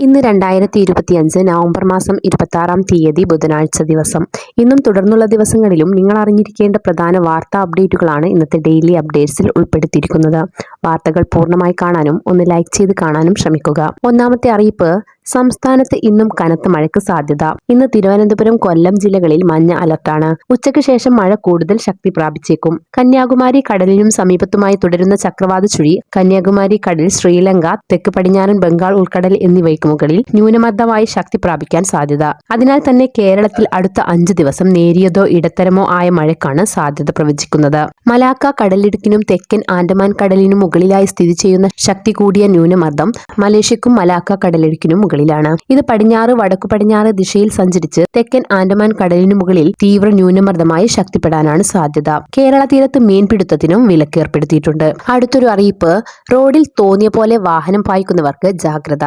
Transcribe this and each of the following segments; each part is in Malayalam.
ഇന്ന് രണ്ടായിരത്തി ഇരുപത്തിയഞ്ച് നവംബർ മാസം ഇരുപത്താറാം തീയതി ബുധനാഴ്ച ദിവസം. ഇന്നും തുടർന്നുള്ള ദിവസങ്ങളിലും നിങ്ങൾ അറിഞ്ഞിരിക്കേണ്ട പ്രധാന വാർത്താ അപ്ഡേറ്റുകളാണ് ഇന്നത്തെ ഡെയിലി അപ്ഡേറ്റ്സിൽ ഉൾപ്പെടുത്തിയിരിക്കുന്നത്. വാർത്തകൾ പൂർണമായി കാണാനും ഒന്ന് ലൈക്ക് ചെയ്ത് കാണാനും ശ്രമിക്കുക. ഒന്നാമത്തെ അറിയിപ്പ് സംസ്ഥാനത്ത് ഇന്നും കനത്ത മഴയ്ക്ക് സാധ്യത. ഇന്ന് തിരുവനന്തപുരം കൊല്ലം ജില്ലകളിൽ മഞ്ഞ അലർട്ടാണ്. ഉച്ചയ്ക്ക് ശേഷം മഴ കൂടുതൽ ശക്തി പ്രാപിച്ചേക്കും. കന്യാകുമാരി കടലിനും സമീപത്തുമായി തുടരുന്ന ചക്രവാത ചുഴി കന്യാകുമാരി കടൽ ശ്രീലങ്ക തെക്ക് പടിഞ്ഞാറൻ ബംഗാൾ ഉൾക്കടൽ എന്നിവയ്ക്ക് മുകളിൽ ന്യൂനമർദ്ദമായി ശക്തി പ്രാപിക്കാൻ സാധ്യത. അതിനാൽ തന്നെ കേരളത്തിൽ അടുത്ത അഞ്ച് ദിവസം നേരിയതോ ഇടത്തരമോ ആയ മഴയ്ക്കാണ് സാധ്യത പ്രവചിക്കുന്നത്. മലാക്ക കടലിടുക്കിനും തെക്കൻ ആൻഡമാൻ കടലിനും മുകളിലായി സ്ഥിതി ചെയ്യുന്ന ശക്തി കൂടിയ ന്യൂനമർദ്ദം മലേഷ്യക്കും മലാക്ക കടലിടുക്കിനും മുകളിലാണ് ഇത് പടിഞ്ഞാറ് വടക്കു പടിഞ്ഞാറ് ദിശയിൽ സഞ്ചരിച്ച് തെക്കൻ ആൻഡമാൻ കടലിനു മുകളിൽ തീവ്ര ന്യൂനമർദ്ദമായി ശക്തിപ്പെടാനാണ് സാധ്യത. കേരള തീരത്ത് മീൻപിടുത്തത്തിനും വിലക്കേർപ്പെടുത്തിയിട്ടുണ്ട്. അടുത്തൊരു അറിയിപ്പ് റോഡിൽ തോന്നിയ പോലെ വാഹനം പായിക്കുന്നവർക്ക് ജാഗ്രത.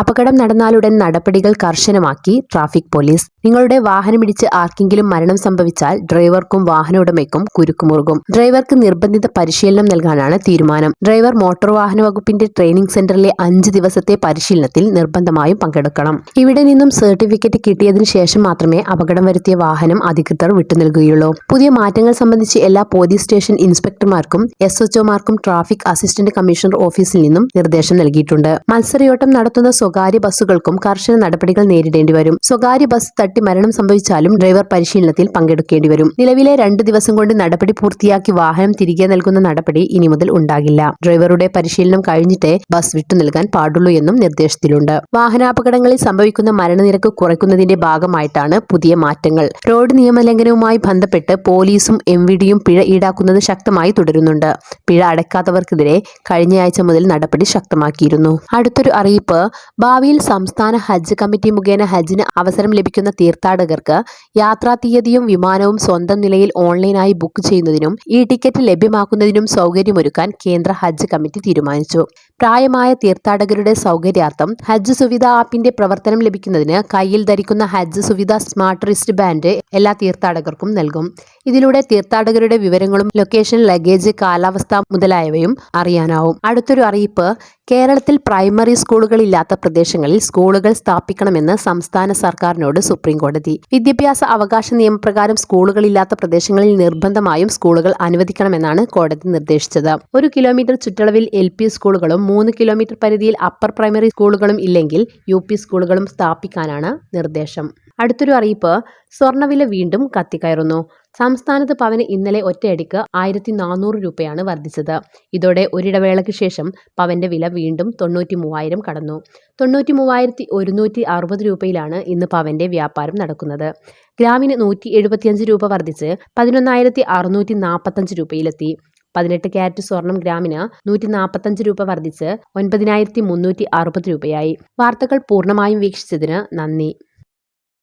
അപകടം നടന്നാലുടൻ നടപടികൾ കർശനമാക്കി ട്രാഫിക് പോലീസ്. നിങ്ങളുടെ വാഹനമിടിച്ച് ആർക്കെങ്കിലും മരണം സംഭവിച്ചാൽ ഡ്രൈവർക്കും വാഹന ഉടമയ്ക്കും കുരുക്കുമുറുകും ഡ്രൈവർക്ക് നിർബന്ധിത പരിശീലനം നൽകാനാണ് തീരുമാനം. ഡ്രൈവർ മോട്ടോർ വാഹന വകുപ്പിന്റെ ട്രെയിനിംഗ് സെന്ററിലെ അഞ്ച് ദിവസത്തെ പരിശീലനത്തിൽ നിർബന്ധമായും പങ്കെടുക്കണം. ഇവിടെ നിന്നും സർട്ടിഫിക്കറ്റ് കിട്ടിയതിനു ശേഷം മാത്രമേ അപകടം വരുത്തിയ വാഹനം അധികൃതർ വിട്ടു നൽകുകയുള്ളൂ. പുതിയ മാറ്റങ്ങൾ സംബന്ധിച്ച് എല്ലാ പോലീസ് സ്റ്റേഷൻ ഇൻസ്പെക്ടർമാർക്കും എസ് എച്ച് ഒമാർക്കും ട്രാഫിക് അസിസ്റ്റന്റ് കമ്മീഷണർ ഓഫീസിൽ നിന്നും നിർദ്ദേശം നൽകിയിട്ടുണ്ട്. മത്സരയോട്ടം നടത്തുന്ന സ്വകാര്യ ബസ്സുകൾക്കും കർശന നടപടികൾ നേരിടേണ്ടി വരും. സ്വകാര്യ ബസ് തട്ടി മരണം സംഭവിച്ചാലും ഡ്രൈവർ പരിശീലനത്തിൽ പങ്കെടുക്കേണ്ടി വരും. നിലവിലെ രണ്ട് ദിവസം കൊണ്ട് നടപടി പൂർത്തിയാക്കി വാഹനം തിരികെ നൽകുന്ന നടപടി ഇനി മുതൽ ഉണ്ടാകില്ല. ഡ്രൈവറുടെ പരിശീലനം കഴിഞ്ഞിട്ടേ ബസ് വിട്ടു നൽകാൻ പാടുള്ളൂ എന്നും നിർദ്ദേശത്തിലുണ്ട്. വാഹനാപകടങ്ങളിൽ സംഭവിക്കുന്ന മരണനിരക്ക് കുറയ്ക്കുന്നതിന്റെ ഭാഗമായിട്ടാണ് പുതിയ മാറ്റങ്ങൾ. റോഡ് നിയമലംഘനവുമായി ബന്ധപ്പെട്ട് പോലീസും എം വി ഡിയും പിഴ ഈടാക്കുന്നത് ശക്തമായി തുടരുന്നുണ്ട്. പിഴ അടയ്ക്കാത്തവർക്കെതിരെ കഴിഞ്ഞയാഴ്ച മുതൽ നടപടി ശക്തമാക്കിയിരുന്നു. അടുത്തൊരു അറിയിപ്പ് ഭാവിയിൽ സംസ്ഥാന ഹജ്ജ് കമ്മിറ്റി മുഖേന ഹജ്ജിന് അവസരം ലഭിക്കുന്ന തീർത്ഥാടകർക്ക് യാത്രാ തീയതിയും വിമാനവും സ്വന്തം നിലയിൽ ഓൺലൈനായി ബുക്ക് ചെയ്യുന്നതിനും ഈ ടിക്കറ്റ് ലഭ്യമാക്കുന്നതിനും സൗകര്യമൊരുക്കാൻ കേന്ദ്ര ഹജ്ജ് കമ്മിറ്റി തീരുമാനിച്ചു. പ്രായമായ തീർത്ഥാടകരുടെ സൗകര്യാർത്ഥം ഹജ്ജ് സുവിധ ആപ്പിന്റെ പ്രവർത്തനം ലഭിക്കുന്നതിന് കയ്യിൽ ധരിക്കുന്ന Hajj Suvidha smart wrist band എല്ലാ തീർത്ഥാടകർക്കും നൽകും. ഇതിലൂടെ തീർത്ഥാടകരുടെ വിവരങ്ങളും ലൊക്കേഷൻ ലഗേജ് കാലാവസ്ഥ മുതലായവയും അറിയാനാവും. അടുത്തൊരു അറിയിപ്പ് കേരളത്തിൽ പ്രൈമറി സ്കൂളുകൾ ഇല്ലാത്ത പ്രദേശങ്ങളിൽ സ്കൂളുകൾ സ്ഥാപിക്കണമെന്ന് സംസ്ഥാന സർക്കാരിനോട് സുപ്രീം കോടതി വിദ്യാഭ്യാസ അവകാശ നിയമപ്രകാരം സ്കൂളുകൾ ഇല്ലാത്ത പ്രദേശങ്ങളിൽ നിർബന്ധമായും സ്കൂളുകൾ അനുവദിക്കണമെന്നാണ് കോടതി നിർദ്ദേശിച്ചത്. ഒരു കിലോമീറ്റർ ചുറ്റളവിൽ എൽ സ്കൂളുകളും മൂന്ന് കിലോമീറ്റർ പരിധിയിൽ അപ്പർ പ്രൈമറി സ്കൂളുകളും ഇല്ലെങ്കിൽ യു പി സ്കൂളുകളും സ്ഥാപിക്കാനാണ് നിർദ്ദേശം. അടുത്തൊരു അറിയിപ്പ് സ്വർണവില വീണ്ടും കത്തിക്കയറുന്നു. സംസ്ഥാനത്ത് പവന് ഇന്നലെ ഒറ്റയടിക്ക് ആയിരത്തി നാനൂറ് രൂപയാണ് വർദ്ധിച്ചത്. ഇതോടെ ഒരിടവേളയ്ക്ക് ശേഷം പവന്റെ വില വീണ്ടും തൊണ്ണൂറ്റി മൂവായിരം കടന്നു. തൊണ്ണൂറ്റി മൂവായിരത്തി ഒരുന്നൂറ്റി അറുപത് രൂപയിലാണ് ഇന്ന് പവന്റെ വ്യാപാരം നടക്കുന്നത്. ഗ്രാമിന് നൂറ്റി എഴുപത്തിയഞ്ച് രൂപ വർദ്ധിച്ച് പതിനൊന്നായിരത്തി അറുന്നൂറ്റി നാൽപ്പത്തഞ്ച് രൂപയിലെത്തി. പതിനെട്ട് ക്യാരറ്റ് സ്വർണം ഗ്രാമിന് നൂറ്റി നാൽപ്പത്തഞ്ച് രൂപ വർദ്ധിച്ച് ഒൻപതിനായിരത്തി മുന്നൂറ്റി അറുപത് രൂപയായി. വാർത്തകൾ പൂർണമായും വീക്ഷിച്ചതിന് നന്ദി.